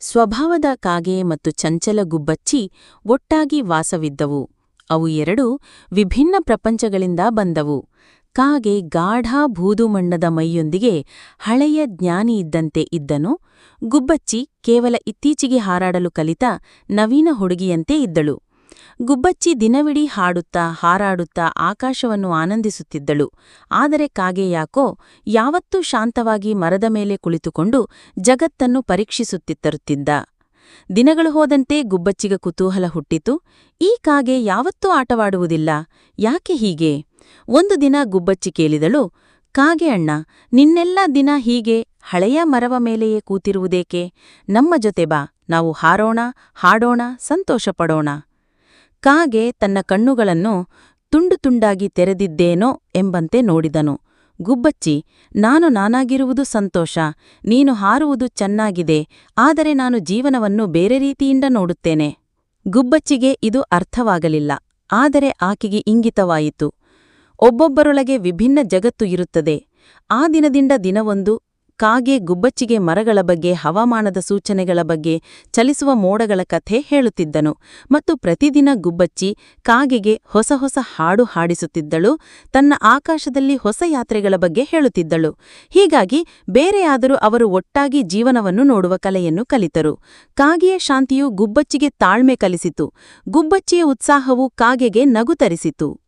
ಸ್ವಭಾವದ ಕಾಗೆ ಮತ್ತು ಚಂಚಲ ಗುಬ್ಬಚ್ಚಿ ಒಟ್ಟಾಗಿ ವಾಸವಿದ್ದವು. ಅವು ಎರಡೂ ವಿಭಿನ್ನ ಪ್ರಪಂಚಗಳಿಂದ ಬಂದವು. ಕಾಗೆ ಗಾಢ ಬೂದುಮಣ್ಣದ ಮೈಯೊಂದಿಗೆ ಹಳೆಯ ಜ್ಞಾನಿಯಿದ್ದಂತೆ ಇದ್ದನು. ಗುಬ್ಬಚ್ಚಿ ಕೇವಲ ಇತ್ತೀಚೆಗೆ ಹಾರಾಡಲು ಕಲಿತ ನವೀನ ಹುಡುಗಿಯಂತೆ ಇದ್ದಳು. ಗುಬ್ಬಚ್ಚಿ ದಿನವಿಡೀ ಹಾಡುತ್ತಾ ಹಾರಾಡುತ್ತಾ ಆಕಾಶವನ್ನು ಆನಂದಿಸುತ್ತಿದ್ದಳು. ಆದರೆ ಕಾಗೆ ಯಾಕೋ ಯಾವತ್ತೂ ಶಾಂತವಾಗಿ ಮರದ ಮೇಲೆ ಕುಳಿತುಕೊಂಡು ಜಗತ್ತನ್ನು ಪರೀಕ್ಷಿಸುತ್ತಿತ್ತರುತ್ತಿದ್ದ. ದಿನಗಳು ಹೋದಂತೆ ಗುಬ್ಬಚ್ಚಿಗ ಕುತೂಹಲ ಹುಟ್ಟಿತು. ಈ ಕಾಗೆ ಯಾವತ್ತೂ ಆಟವಾಡುವುದಿಲ್ಲ. ಯಾಕೆ ಹೀಗೆ? ಒಂದು ದಿನ ಗುಬ್ಬಚ್ಚಿ ಕೇಳಿದಳು, ಕಾಗೆ ಅಣ್ಣ, ನಿನ್ನೆಲ್ಲ ದಿನ ಹೀಗೆ ಹಳೆಯ ಮರವ ಮೇಲೆಯೇ ಕೂತಿರುವುದೇಕೆ? ನಮ್ಮ ಜೊತೆ ಬಾ, ನಾವು ಹಾರೋಣ, ಹಾಡೋಣ ಸಂತೋಷಪಡೋಣ ಕಾಗೆ ತನ್ನ ಕಣ್ಣುಗಳನ್ನು ತುಂಡು ತುಂಡಾಗಿ ತೆರೆದಿದ್ದೇನೋ ಎಂಬಂತೆ ನೋಡಿದನು. ಗುಬ್ಬಚ್ಚಿ, ನಾನು ನಾನಾಗಿರುವುದು ಸಂತೋಷ, ನೀನು ಹಾರುವುದು ಚೆನ್ನಾಗಿದೆ, ಆದರೆ ನಾನು ಜೀವನವನ್ನು ಬೇರೆ ರೀತಿಯಿಂದ ನೋಡುತ್ತೇನೆ. ಗುಬ್ಬಚ್ಚಿಗೆ ಇದು ಅರ್ಥವಾಗಲಿಲ್ಲ, ಆದರೆ ಆಕೆಗೆ ಇಂಗಿತವಾಯಿತು. ಒಬ್ಬೊಬ್ಬರೊಳಗೆ ವಿಭಿನ್ನ ಜಗತ್ತು ಇರುತ್ತದೆ. ಆ ದಿನದಿಂದ ದಿನವೊಂದು ಕಾಗೆ ಗುಬ್ಬಚ್ಚಿಗೆ ಮರಗಳ ಬಗ್ಗೆ, ಹವಾಮಾನದ ಸೂಚನೆಗಳ ಬಗ್ಗೆ ಚಲಿಸುವ ಮೋಡಗಳ ಕಥೆ ಹೇಳುತ್ತಿದ್ದನು. ಮತ್ತು ಪ್ರತಿದಿನ ಗುಬ್ಬಚ್ಚಿ ಕಾಗೆಗೆ ಹೊಸ ಹೊಸ ಹಾಡು ಹಾಡಿಸುತ್ತಿದ್ದಳು. ತನ್ನ ಆಕಾಶದಲ್ಲಿ ಹೊಸ ಯಾತ್ರೆಗಳ ಬಗ್ಗೆ ಹೇಳುತ್ತಿದ್ದಳು. ಹೀಗಾಗಿ ಬೇರೆಯಾದರೂ ಅವರು ಒಟ್ಟಾಗಿ ಜೀವನವನ್ನು ನೋಡುವ ಕಲೆಯನ್ನು ಕಲಿತರು. ಕಾಗೆಯ ಶಾಂತಿಯು ಗುಬ್ಬಚ್ಚಿಗೆ ತಾಳ್ಮೆ ಕಲಿಸಿತು. ಗುಬ್ಬಚ್ಚಿಯ ಉತ್ಸಾಹವು ಕಾಗೆಗೆ ನಗು ತರಿಸಿತು.